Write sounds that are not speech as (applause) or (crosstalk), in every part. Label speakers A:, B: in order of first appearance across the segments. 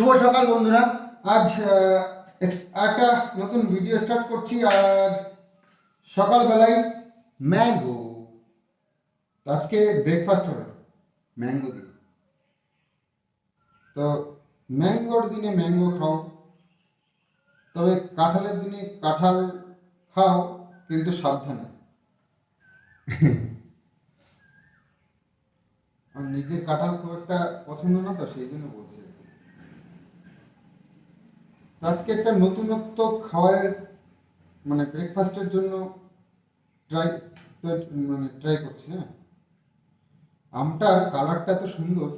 A: শুভ সকাল বন্ধুরা। আজ একটা নতুন ভিডিও স্টার্ট করছি, আর সকালবেলায় ম্যাঙ্গো আজকে ব্রেকফাস্ট হবে ম্যাঙ্গো দিয়ে। তো ম্যাঙ্গোর দিনে ম্যাঙ্গো খাও, তবে কাঁঠালের দিনে কাঁঠাল খাও, কিন্তু সাবধানে। (laughs) নিজের কাঁঠাল খুব একটা পছন্দ না তো, সেই জন্য বলছি। আজকে একটা নতুনত্ব খাবারের মানে ব্রেকফাস্টের জন্য ট্রাই মানে ট্রাই করছি হ্যাঁ? আমটার কালারটা এত সুন্দর।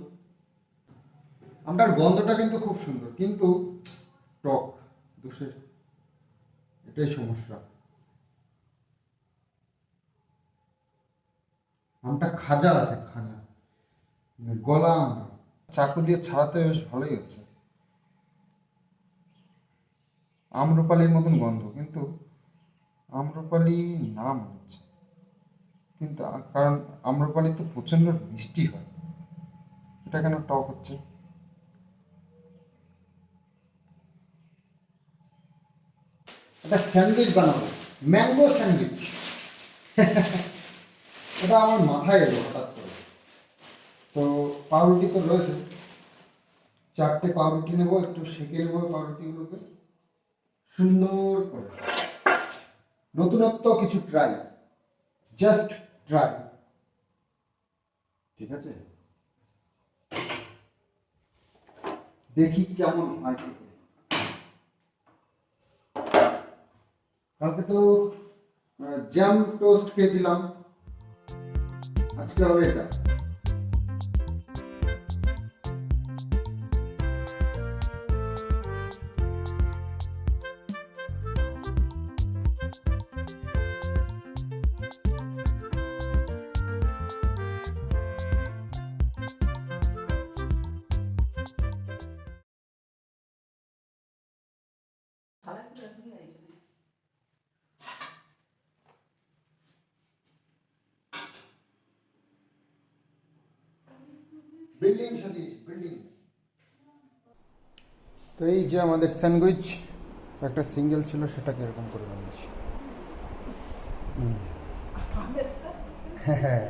A: আমটার গন্ধটা কিন্তু খুব সুন্দর, কিন্তু টক, দোষের, এটাই সমস্যা। আমটা খাজা আছে, খাজা। মানে গলা আম। চাকু দিয়ে ছাড়াতে বেশ ভালোই হচ্ছে। আম্রপালির মতন গন্ধ, কিন্তু আম্রপালি না মনে হচ্ছে। কিন্তু কারণ আম্রপালি তো প্রচণ্ড মিষ্টি হয়। এটা কেন টক হচ্ছে? একটা স্যান্ডউইচ বানাবো, ম্যাঙ্গো স্যান্ডউইচ। এটা আমার মাথায় এলো হঠাৎ করে। তো পাউরুটি তো রয়েছে। চারটে পাউরুটি নেব, একটু সেঁকে নেব পাউরুটিগুলোকে। সুন্দর করে। নতুনত্ব কিছু ট্রাই জাস্ট ট্রাই ঠিক আছে? দেখি কেমন হয় কালকে তো জ্যাম টোস্ট খেয়েছিলাম। আজকে হবে এটা। বিল্ডিং সতীশ বিল্ডিং তো এই যে আমাদের স্যান্ডউইচ একটা সিঙ্গেল ছিল সেটাকে এরকম করে বানিয়েছি। হুম। হ্যাঁ হ্যাঁ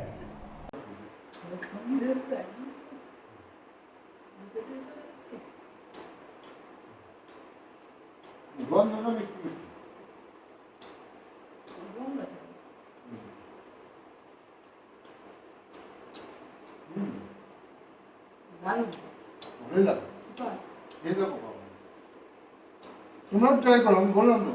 A: গন্ধ মিষ্টি মিষ্টি হুম ভালোই লাগে এই দেখো বাবা তোমরাও ট্রাই করো আমি বললাম তো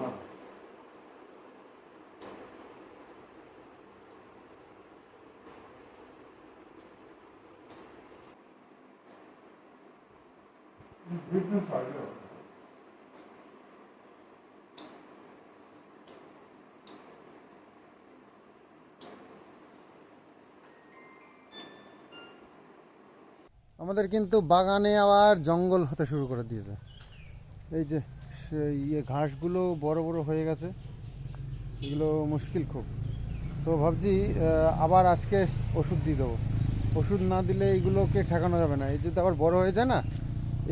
A: আমাদের কিন্তু বাগানে আবার জঙ্গল হতে শুরু করে দিয়েছে। এই যে ইয়ে ঘাসগুলো বড় বড় হয়ে গেছে, এগুলো মুশকিল খুব। তো ভাবছি আবার আজকে ওষুধ দিয়ে দেবো। ওষুধ না দিলে এগুলোকে ঠেকানো যাবে না। এই যদি আবার বড় হয়ে যায় না,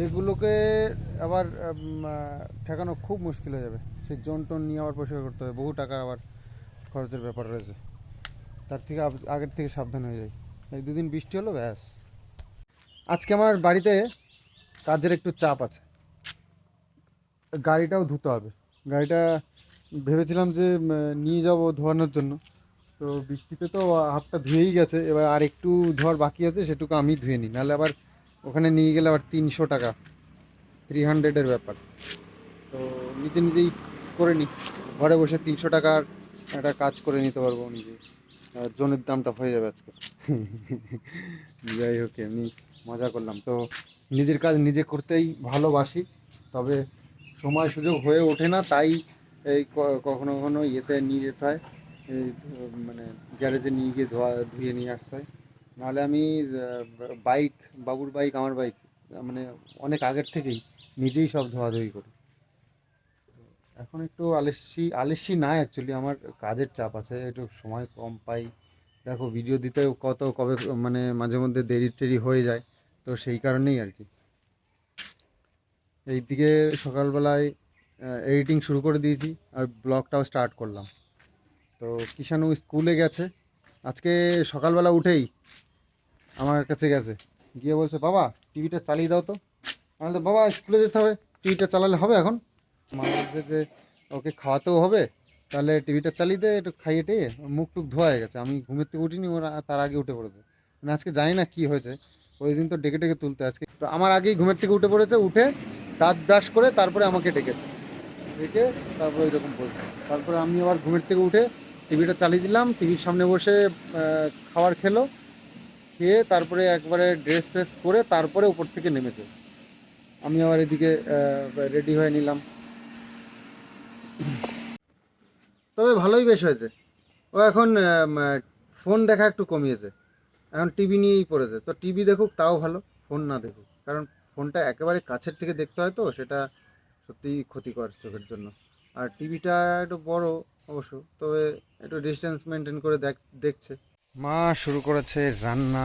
A: এগুলোকে আবার ঠেকানো খুব মুশকিল হয়ে যাবে। সেই জন টন নিয়ে আবার পরিষ্কার করতে হবে। বহু টাকার আবার খরচের ব্যাপার রয়েছে। তার থেকে আগের থেকে সাবধান হয়ে যায় এই দুদিন বৃষ্টি হলো, ব্যাস। আজকে আমার বাড়িতে কাজের একটু চাপ আছে। গাড়িটাও ধুতে হবে। গাড়িটা ভেবেছিলাম যে নিয়ে যাব ধোয়ানোর জন্য। তো বৃষ্টিতে তো হাতটা ধুয়েই গেছে। এবার আর একটু ধোয়ার বাকি আছে, সেটুকু আমি ধুয়ে নিই। নাহলে আবার ওখানে নিয়ে গেলে আবার তিনশো টাকা। থ্রি হান্ড্রেডের ব্যাপার। তো নিজে নিজেই করে নিই। ঘরে বসে তিনশো টাকার একটা কাজ করে নিতে পারব নিজে। জনের দামটা হয়ে যাবে আজকে। যাই হোক আমি মজা করলাম। তো নিজের কাজ নিজে করতেই ভালোবাসি। তবে সময় সুযোগ হয়ে ওঠে না, তাই এই কখনো কখনো ইয়েতে নিয়ে যেতে হয় মানে গ্যারেজে নিয়ে গিয়ে ধোয়া, ধুয়ে নিয়ে আসতে হয়। নাহলে আমি বাইক, বাবুর বাইক, আমার বাইক মানে অনেক আগের থেকেই নিজেই সব ধোয়াধুয়ি করি। এখন একটু আলস্যি আলস্যি না অ্যাকচুয়ালি আমার কাজের চাপ আছে, একটু সময় কম পাই। দেখো ভিডিও দিতেও কত কবে মানে মাঝে মধ্যে দেরি টেরি হয়ে যায়, তো সেই কারণেই আর কি। এইদিকে সকালবেলায় এডিটিং শুরু করে দিয়েছি আর ব্লগটাও স্টার্ট করলাম। তো কিষানু স্কুলে গেছে। আজকে সকালবেলা উঠেই আমার কাছে গেছে। গিয়ে বলছে বাবা টিভিটা চালিয়ে দাও তো। আমি বললাম, বাবা স্কুলে যেতে হবে। টিভিটা চালালে হবে এখন? মা বলছে যে ওকে খাওয়াতেও হবে। তাহলে টিভিটা চালিয়ে দে একটু খাইয়ে টেয়ে। মুখ টুক ধোয়া হয়ে গেছে। আমি ঘুমের থেকে উঠিনি ওরা তার আগে উঠে পড়েছে। মানে আজকে জানি না কি হয়েছে। ওই দিন তো ডেকে ডেকে তুলতে আজকে তো আমার আগেই ঘুমের থেকে উঠে পড়েছে। উঠে দাঁত ব্রাশ করে তারপরে আমাকে ডেকেছে। ডেকে তারপরে এরকম বলছে। তারপরে আমি আবার ঘুমের থেকে উঠে টিভিটা চালিয়ে দিলাম, টিভির সামনে বসে খাবার খেলো, খেয়ে তারপরে একবারে ড্রেস ফ্রেস করে তারপরে উপর থেকে নেমেছে। আমি আবার এদিকে রেডি হয়ে নিলাম। তবে ভালোই বেশ হয়েছে। ও এখন ফোন দেখা একটু কমিয়েছে। এখন টিভি নিয়েই পড়েছে। তো টিভি দেখুক, তাও ভালো, ফোন না দেখুক। কারণ ফোনটা একেবারে কাছের থেকে দেখতে হয় তো সেটা সত্যিই ক্ষতিকর চোখের জন্য। আর টিভিটা একটু বড় অবশ্য তবে একটু ডিস্টেন্স মেনটেন করে দেখ দেখছে। মা শুরু করেছে রান্না।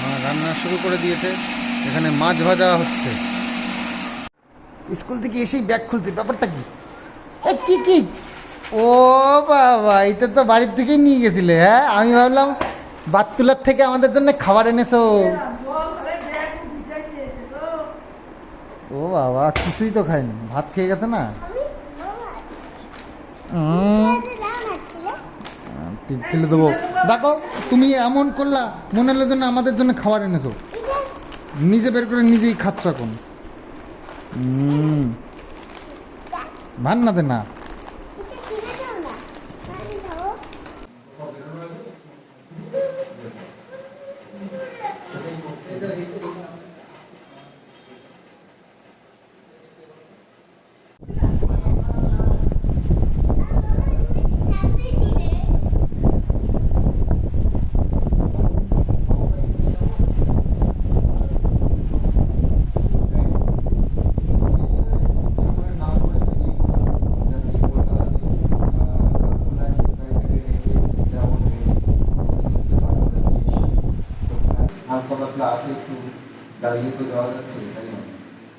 A: মা রান্না শুরু করে দিয়েছে। এখানে মাছ ভাজা হচ্ছে। স্কুল থেকে এসেই ব্যাগ খুলছে ব্যাপারটা কি? এ কি কি? ও বাবা এটা তো বাড়ির থেকেই নিয়ে গেছিলে হ্যাঁ? আমি ভাবলাম বাতকুলার থেকে আমাদের জন্য খাবার এনেছো। ও বাবা কিছুই তো খায়নি ভাত খেয়ে গেছে না? উম, দেবো। দেখো তুমি এমন করলা মনে হলো যেন আমাদের জন্য খাবার এনেছো। নিজে বের করে নিজেই খাচ্ছ এখন। ভান্নাতে না
B: হালকা পাতলা আছে একটু দাঁড়িয়ে তো যাওয়া যাচ্ছে তাই না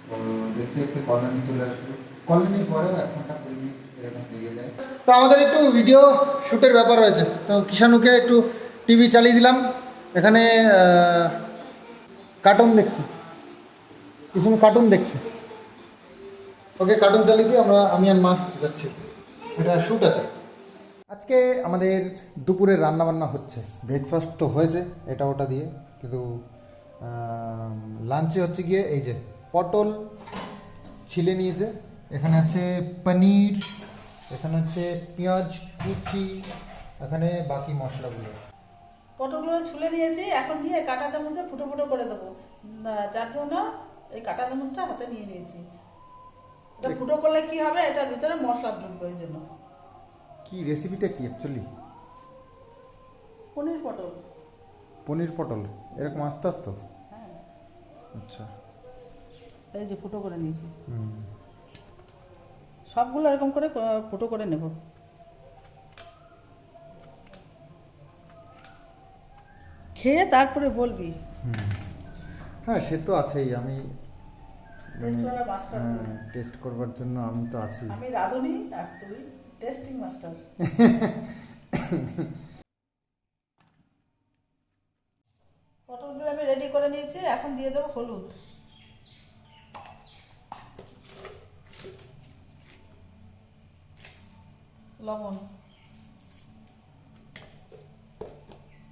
B: তো দেখতে দেখতে কলোনি চলে আসবে কলোনি পরেও এক ঘণ্টা কুড়ি মিনিট এরকম লেগে যায়
A: তো আমাদের একটু ভিডিও শ্যুটের ব্যাপার রয়েছে। তো কিষাণুকে একটু টিভি চালিয়ে দিলাম। এখানে কার্টুন দেখছে। কিষাণু কার্টুন দেখছে। ওকে কার্টুন চালিয়ে দিয়ে আমরা, আমি আর মা যাচ্ছি। এটা শ্যুট আছে। আজকে আমাদের দুপুরে রান্না বান্না হচ্ছে। ব্রেকফাস্ট তো হয়েছে, এটা ওটা দিয়ে। কিন্তু লাঞ্চে হচ্ছে গিয়ে এই যে পটল ছিলে নিয়েছে। এখানে আছে পনির এখানে হচ্ছে পেঁয়াজ কুচি এখানে বাকি মশলাগুলো।
C: পটলগুলো ছুলে নিয়েছি এখন নিয়ে কাঁটা চামচে ফুটো ফুটো করে দেবো। যার জন্য এই কাঁটা চামচটা হাতে নিয়ে নিয়েছি। এটা ফুটো করলে কি হবে? এটার ভিতরে মশলা ঢুকবে ওই জন্য।
A: কি রেসিপিটা কি অ্যাকচুয়ালি
C: পনির পটল।
A: পনির পটল? এরকম আস্তে আস্তে?
C: হ্যাঁ।
A: আচ্ছা।
C: এই যে ফুটো করে নিয়েছি।
A: হুম।
C: সবগুলো এরকম করে ফুটো করে নেব। খেয়ে তারপরে বলবি।
A: হ্যাঁ সে তো আছেই। আমি
C: Taste করা master তুই।
A: টেস্ট করবার জন্য আমি তো আছি।
C: আমি রাঁধুনি আর তুই টেস্টিং মাস্টার (laughs) পটলগুলো আমি রেডি করে নিয়েছি। এখন দিয়ে দেবো হলুদ। লবণ।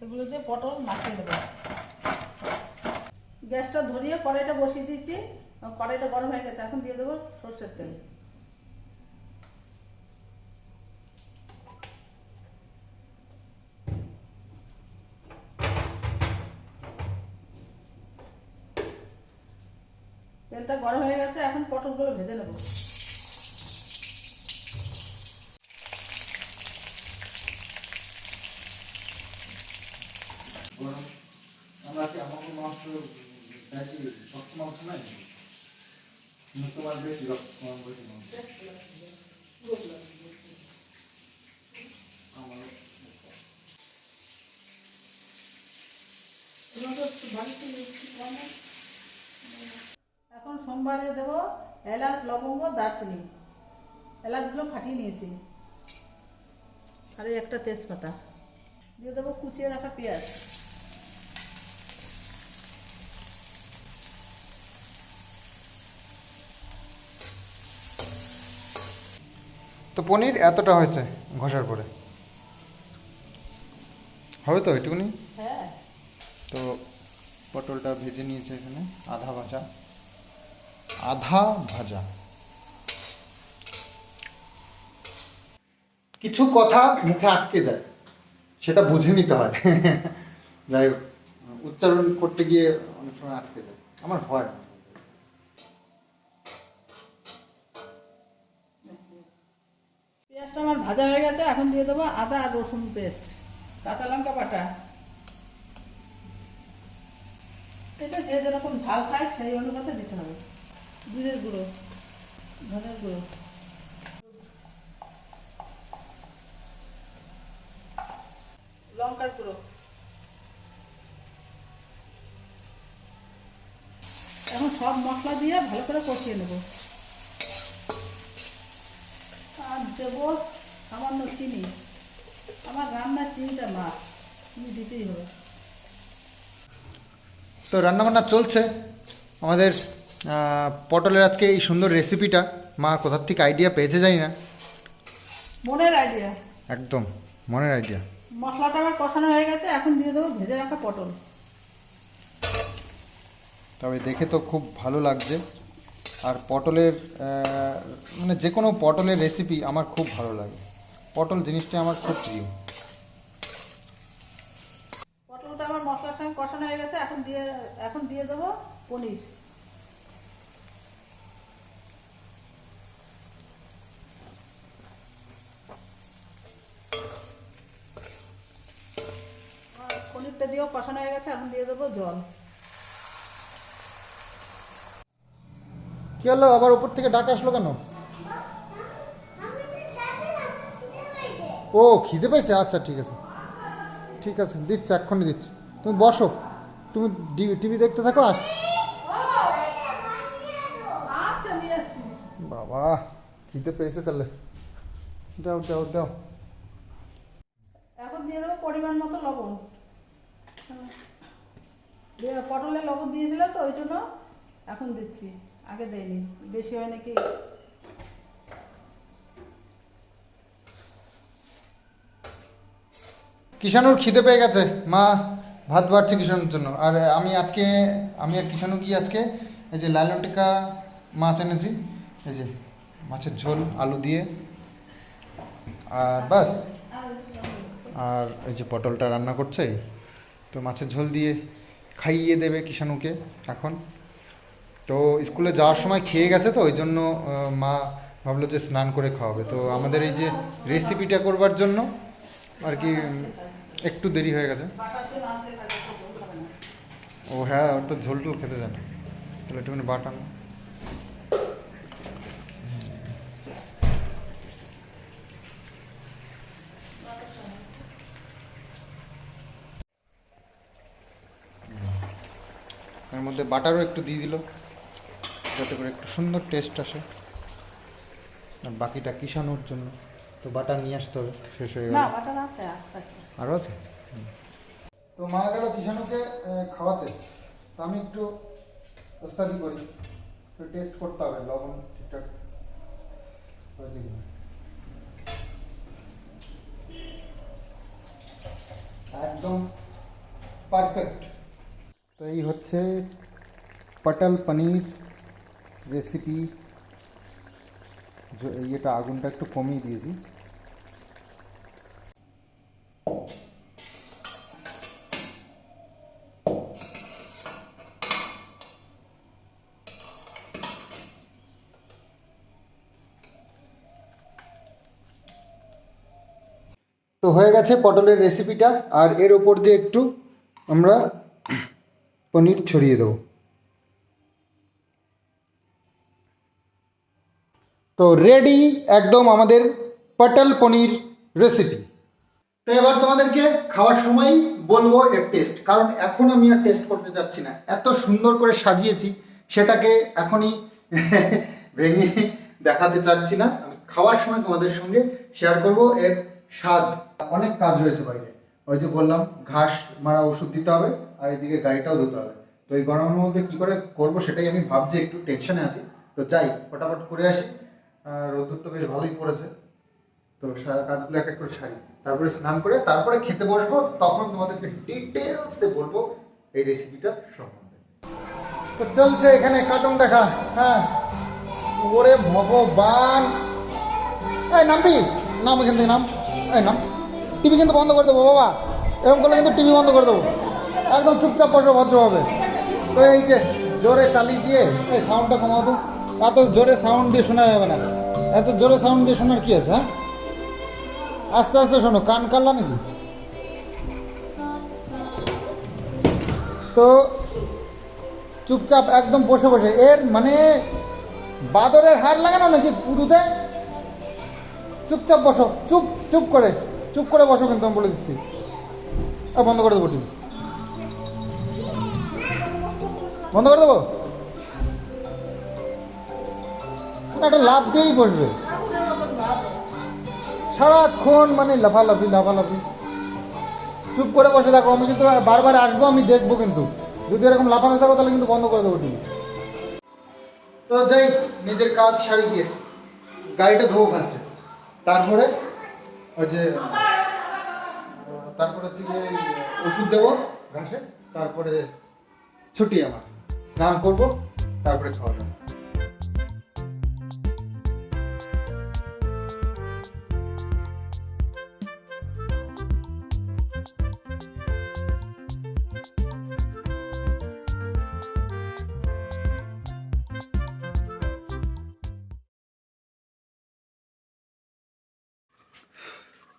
C: এগুলো দিয়ে পটল মাখিয়ে দেবো। গ্যাসটা ধরিয়ে কড়াইটা বসিয়ে দিচ্ছি কড়াইটা গরম হয়ে গেছে, এখন দিয়ে দেবো সর্ষের তেল। তেলটা গরম হয়ে গেছে, এখন পটলগুলো ভেজে নেব।
B: আমরা কি আমাকে মাংস নাকি শক্ত মাংস নাই? তোমার বেশি রক্ত।
C: এখন সোমবারে দেবো এলাচ, লবঙ্গ, দারচিনি। এলাচগুলো ফাটিয়ে নিয়েছি। আর একটা তেজপাতা। দিয়ে দেবো কুচিয়ে রাখা পেঁয়াজ।
A: তো পনির এতটা হয়েছে ঘষার পরে। হবে তো এটুকুনি?
C: হ্যাঁ।
A: তো পটলটা ভেজে নিয়েছে এখানে আধা ভাজা। আধা ভাজা। কিছু কথা মুখে আটকে যায় সেটা বুঝে নিতে হয়। যাই হোক উচ্চারণ করতে গিয়ে অনেক সময় আটকে যায়। আমার হয়।
C: আমার ভাজা হয়ে গেছে, এখন দিয়ে দেবো আদা আর রসুন পেস্ট কাঁচা লঙ্কা বাটা। এটা যে যেরকম ঝাল খায়, সেই অনুপাতে দিতে হবে। জিরের গুঁড়ো, ধনের গুঁড়ো। লঙ্কার গুঁড়ো। এখন সব মশলা দিয়ে ভালো করে কষিয়ে নেব। দেবো সামান্য চিনি। আমার রান্নার চিনিটা মাছ চিনি দিতেই হবে।
A: তো রান্নাবান্না চলছে। আমাদের পটলের আজকে এই সুন্দর রেসিপিটা মা কোথার থেকে আইডিয়া পেয়েছে জানি না।
C: মনের আইডিয়া
A: একদম মনের আইডিয়া
C: মশলাটা আমার কষানো হয়ে গেছে এখন দিয়ে দেবো ভেজে রাখা পটল।
A: তবে দেখে তো খুব ভালো লাগছে। আর পটলের মানে যে কোনো পটলের রেসিপি আমার খুব ভালো লাগে। পটল জিনিসটা আমার খুব প্রিয়।
C: পটলটা আমার মশলার সঙ্গে কষানো হয়ে গেছে, এখন দিয়ে এখন দিয়ে দেবো পনির। পনিরটা দিয়েও কষানো হয়ে গেছে, এখন দিয়ে দেবো জল।
A: কি হলো? আবার উপর থেকে ডাক আসলো কেন? ও, খিদে পাইছে আচ্ছা ঠিক আছে। ঠিক আছে, দিচ্ছি, এক্ষুনি দিচ্ছি। তুমি বসো। তুমি টিভি দেখতে থাকো, আস। বাবা, খিদে পেয়েছে তাহলে। দাও দাও দাও।
C: এখন দিয়ে দেবো পরিমাণ মতো লবণ। দিয়ে পটলে লবণ দিয়েছিলাম তো, ওই জন্য এখন দিচ্ছি। আগে দেয়নি। বেশি হয় নাকি?
A: কিষানুর খিদে পেয়ে গেছে। মা, ভাত বাড়ছে কিষানুর জন্য। আর আমি আজকে, আমি আর কিষানু গিয়ে আজকে? এই যে লালন টিকা মাছ এনেছি। এই যে মাছের ঝোল, আলু দিয়ে। আর বাস। আর এই যে পটলটা রান্না করছে। তো মাছের ঝোল দিয়ে খাইয়ে দেবে কিষানুকে এখন। তো স্কুলে যাওয়ার সময় খেয়ে গেছে তো, ওই জন্য মা ভাবলো যে স্নান করে খাওয়াবে। তো আমাদের এই যে রেসিপিটা করবার জন্য আর কি একটু দেরি হয়ে গেছে। ও হ্যাঁ ওর তো ঝোল টোল খেতে জানে। তাহলে একটুখানি বাটান মধ্যে বাটারও একটু দিয়ে দিল। যাতে করে একটু সুন্দর টেস্ট আসে। আর বাকিটা কিষানোর জন্য। তো বাটার নিয়ে আসতে হবে শেষ হয়ে গেল।
C: না আছে
A: আরও আছে? তো মা গেল কিষাণুকে আহ, খাওয়াতে। তো আমি একটু ওস্তাদি করি। একটু টেস্ট করতে হবে লবণ ঠিকঠাক হয়েছে কিনা। একদম পারফেক্ট তো এই হচ্ছে পটল পনির। রেসিপি ইয়েটা আগুনটা একটু কমিয়ে দিয়েছি তো হয়ে গেছে পটলের রেসিপিটা আর এর ওপর দিয়ে একটু আমরা পনির ছড়িয়ে দেবো। তো রেডি একদম আমাদের পটল পনির রেসিপি তো এবার তোমাদেরকে খাওয়ার সময় বলব এর টেস্ট কারণ এখন আমি আর টেস্ট করতে যাচ্ছি না। এত সুন্দর করে সাজিয়েছি,
B: সেটাকে এখনই (laughs) ভেঙে দেখাতে চাচ্ছি না। আমি খাওয়ার সময় তোমাদের সঙ্গে শেয়ার করব এর স্বাদ। অনেক কাজ রয়েছে বাইরে। ওই যে বললাম, ঘাস মারা ওষুধ দিতে হবে, আর এদিকে গাড়িটাও ধুতে হবে। তো এই গরমের মধ্যে কি করে করব সেটাই আমি ভাবছি, একটু টেনশনে আছি। তো যাই, ফটাফট করে আসি। রোদ্দুর তো বেশ ভালোই পড়েছে। তো কাজগুলো এক এক করে সারি। তারপরে স্নান করে, তারপরে খেতে বসবো, তখন তোমাদেরকে ডিটেলসে বলব এই রেসিপিটা সম্বন্ধে।
A: তো চলছে এখানে কার্টুন দেখা। হ্যাঁ। ওরে ভগবান! এই নামবি নাম এখান থেকে নাম। এই, নাম। টিভি কিন্তু বন্ধ করে দেবো বাবা। এরকম করলে কিন্তু টিভি বন্ধ করে দেবো। একদম চুপচাপ বসো ভদ্রভাবে। তো এই যে জোরে চালিয়ে দিয়ে এই সাউন্ডটা কমাও তো। এত জোরে সাউন্ড দিয়ে শোনা যাবে না। এত জোরে সাউন্ড দিয়ে শোনার কি আছে হ্যাঁ? আস্তে আস্তে শোনো, কান কাটলা নাকি? তো চুপচাপ একদম বসে বসে, এর মানে বাদরের হার লাগানো নাকি পুদুতে চুপচাপ বসো, চুপ চুপ করে চুপ করে বসো কিন্তু আমি বলে দিচ্ছি। বন্ধ করে দেবো বন্ধ করে দেবো? একটা লাভ দিয়েই বসবে। সারাক্ষণ মানে লাফালাফি লাফালাফি। চুপ করে বসে থাকো, আমি কিন্তু বারবার আসব, আমি দেখব কিন্তু। যদি এরকম লাফাতে থাকো, তাহলে কিন্তু বন্ধ করে দেবো টিভি।
B: তো যাই, নিজের কাজ সারি গিয়ে। গাড়িটা ধোবো ফার্স্টে তারপরে ওই যে, তারপরে হচ্ছে গিয়ে ওষুধ দেবো ঘাসে, তারপরে ছুটি আমার। স্নান করব, তারপরে খাওয়া দাওয়া।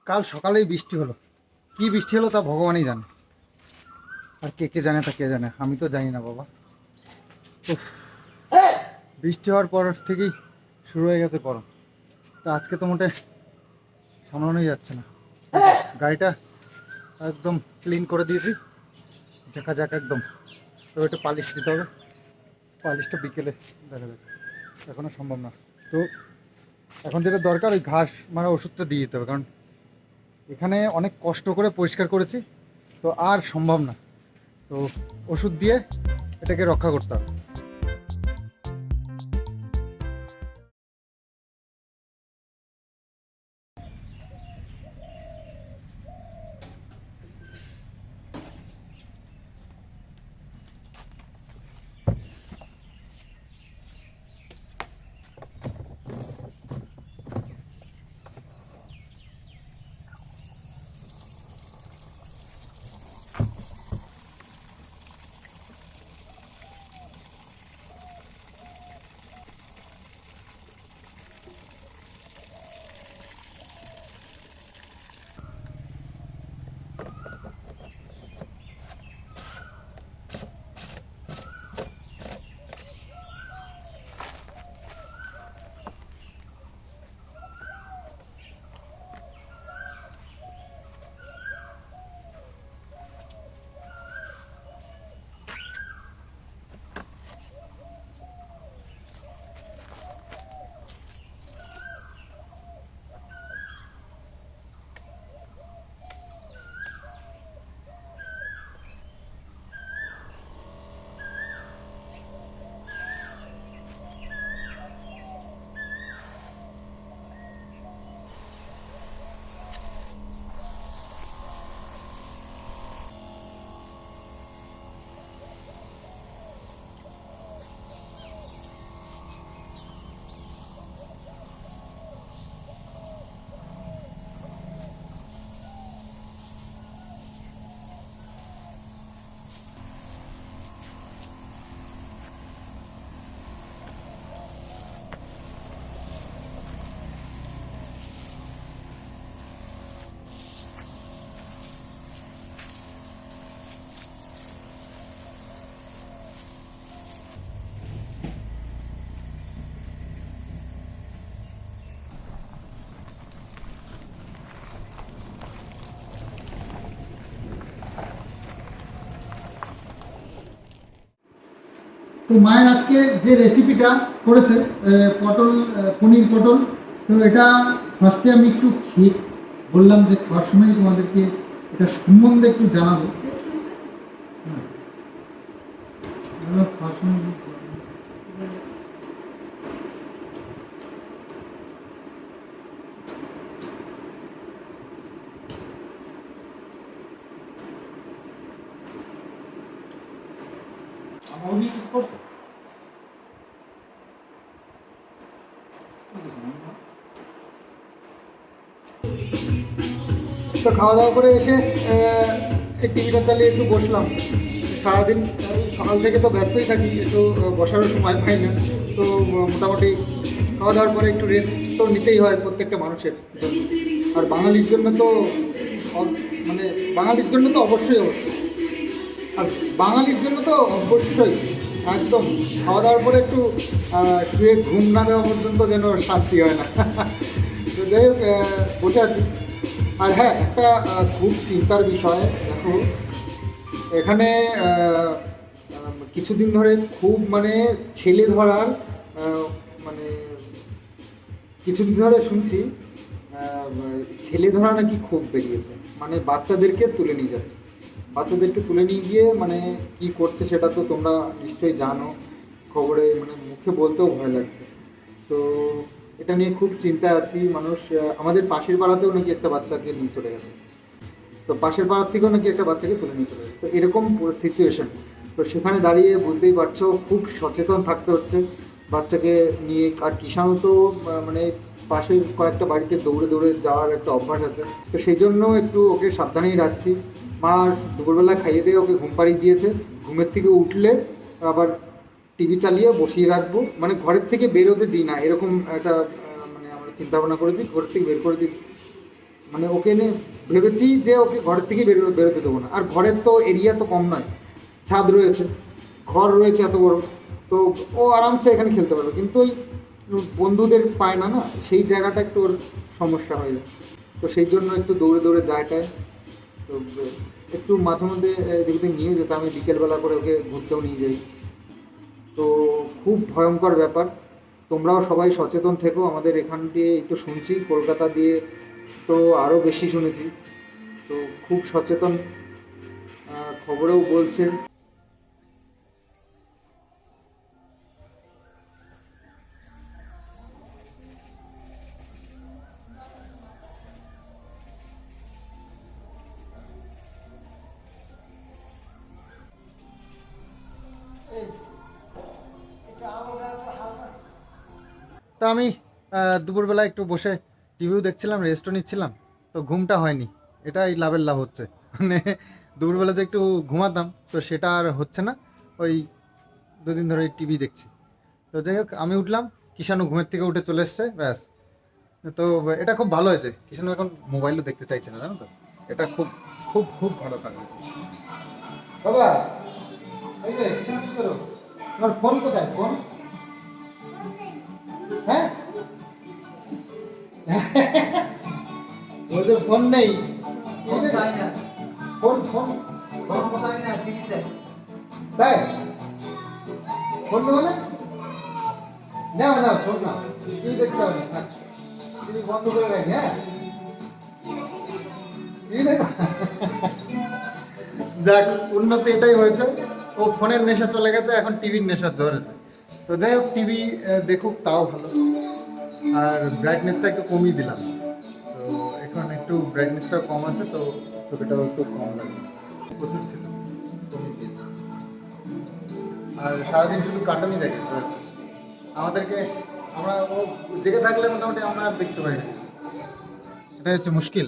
A: কাল সকালেই বৃষ্টি হলো। কি বৃষ্টি হলো তা ভগবানই জানে। আর কে কে জানে তা কে জানে, আমি তো জানি না বাবা। বৃষ্টি হওয়ার পর থেকেই শুরু হয়ে গেছে গরম। তো আজকে তো মোটে সামলানোই যাচ্ছে না। গাড়িটা একদম ক্লিন করে দিয়েছি। ঝাঁকা ঝাঁকা একদম। তো একটু পালিশ দিতে হবে। পালিশটা বিকেলে দেখা যাবে এখনও সম্ভব না। তো এখন যেটা দরকার, ওই ঘাস মানে ওষুধটা দিয়ে দিতে হবে, কারণ এখানে অনেক কষ্ট করে পরিষ্কার করেছি, তো আর সম্ভব না। তো ওষুধ দিয়ে এটাকে রক্ষা করতে হবে। তো মায়ের আজকে যে রেসিপিটা করেছে পটল পনির পটল, তো এটা ফার্স্টে আমি একটু খেয়ে বললাম যে খাওয়ার সময় তোমাদেরকে এটা সম্বন্ধে একটু জানাব হুম। এগুলো খাওয়ার সময় তো খাওয়া দাওয়া করে এসে টিভিটা চালিয়ে একটু বসলাম। সারাদিন, সকাল থেকে তো ব্যস্তই থাকি, একটু বসারও সময় পাই না। তো মোটামুটি খাওয়া দাওয়ার পরে একটু রেস্ট তো নিতেই হয় প্রত্যেকটা মানুষের। আর বাঙালির জন্য তো মানে বাঙালির জন্য তো অবশ্যই অবশ্যই। আর বাঙালির জন্য তো অবশ্যই, একদম। খাওয়া দাওয়ার পরে একটু শুয়ে ঘুম না দেওয়া পর্যন্ত যেন শান্তি হয় না। (laughs) তো যাই হোক বসে আছি। আর হ্যাঁ একটা খুব চিন্তার বিষয়। দেখো, এখানে কিছুদিন ধরে খুব মানে ছেলে ধরার মানে কিছুদিন ধরে শুনছি ছেলে ধরা নাকি খুব বেরিয়েছে। মানে বাচ্চাদেরকে তুলে নিয়ে যাচ্ছে। বাচ্চাদেরকে তুলে নিয়ে গিয়ে মানে কি করছে সেটা তো তোমরা নিশ্চয়ই জানো। খবরে মানে মুখে বলতেও ভয় লাগছে। তো এটা নিয়ে খুব চিন্তায় আছি। মানুষ আমাদের পাশের পাড়াতেও নাকি একটা বাচ্চাকে নিয়ে চলে গেছে। তো পাশের পাড়ার থেকেও নাকি একটা বাচ্চাকে তুলে নিয়ে চলে গেছে। তো এরকম সিচুয়েশন তো সেখানে দাঁড়িয়ে বুঝতেই পারছ, খুব সচেতন থাকতে হচ্ছে। বাচ্চাকে নিয়ে, আর কিষানও তো মানে পাশের কয়েকটা বাড়িতে দৌড়ে দৌড়ে যাওয়ার একটা অভ্যাস আছে। তো সেই জন্য একটু ওকে সাবধানেই রাখছি। মা দুপুরবেলা খাইয়ে দিয়ে ওকে ঘুম পাড়িয়ে দিয়েছে। ঘুমের থেকে উঠলে আবার টিভি চালিয়ে বসিয়ে রাখব। মানে ঘরের থেকে বেরোতে দিই না। এরকম একটা মানে আমরা চিন্তা ভাবনা করেছি, ঘরের থেকে বের করে দিই। মানে ওকে নিয়ে ভেবেছি যে ওকে ঘরের থেকে বেরো বেরোতে দেবো না। আর ঘরের তো এরিয়া তো কম নয়, ছাদ রয়েছে, ঘর রয়েছে এত বড়। তো ও আরামসে এখানে খেলতে পারবে। কিন্তু ওই বন্ধুদের পায় না না? সেই জায়গাটা একটু ওর সমস্যা হয়ে যায়। তো সেই জন্য একটু দৌড়ে দৌড়ে যায়টায় তো, একটু মাঝে মধ্যে, এদিকে নিয়ে যেতে আমি বিকেলবেলা করে ওকে ঘুরতেও নিয়ে যাই। তো খুব ভয়ঙ্কর ব্যাপার। তোমরাও সবাই সচেতন থেকো, আমাদের এখান দিয়ে একটু শুনছি, কলকাতা দিয়ে তো আরও বেশি শুনেছি। তো খুব সচেতন খবরেও বলছে
C: তো আমি দুপুরবেলা একটু বসে টিভিও দেখছিলাম রেস্টও নিচ্ছিলাম, তো ঘুমটা হয়নি। এটাই লাভের লাভ হচ্ছে। মানে দুপুরবেলা যে একটু ঘুমাতাম, তো সেটা আর হচ্ছে না। ওই দুদিন ধরে টিভি দেখছি। তো যাই হোক, আমি উঠলাম কিষানু ঘুমের থেকে উঠে চলে এসছে, ব্যাস। তো এটা খুব ভালো হয়েছে। কিষানু এখন মোবাইলও দেখতে চাইছে না, জানো তো? এটা খুব খুব খুব ভালো কাজ হয়েছে।
A: বাবা, এই যে করো? তোমার ফোন কোথায়? ফোন হ্যাঁ? বলছে ফোন নেই। ফোন ফোন তাই? ফোন নেব না? ফোন টিভি দেখতে হবে। না টিভি বন্ধ করে রাখি হ্যাঁ? টিভি দেখো
C: যাক উন্নতি এটাই হয়েছে। ও ফোনের নেশা চলে গেছে এখন টিভির নেশা ধরেছে তো যাই হোক টিভি দেখুক, তাও ভালো। আর ব্রাইটনেসটা একটু কমিয়ে দিলাম। তো এখন একটু ব্রাইটনেসটা কম আছে, তো ছবিটাও একটু কম লাগে প্রচুর ছিল আর সারাদিন শুধু কার্টুনই দেখে আমাদেরকে, আমরা ও, জেগে থাকলে মোটামুটি আমরা দেখতে পাই এটা হচ্ছে মুশকিল।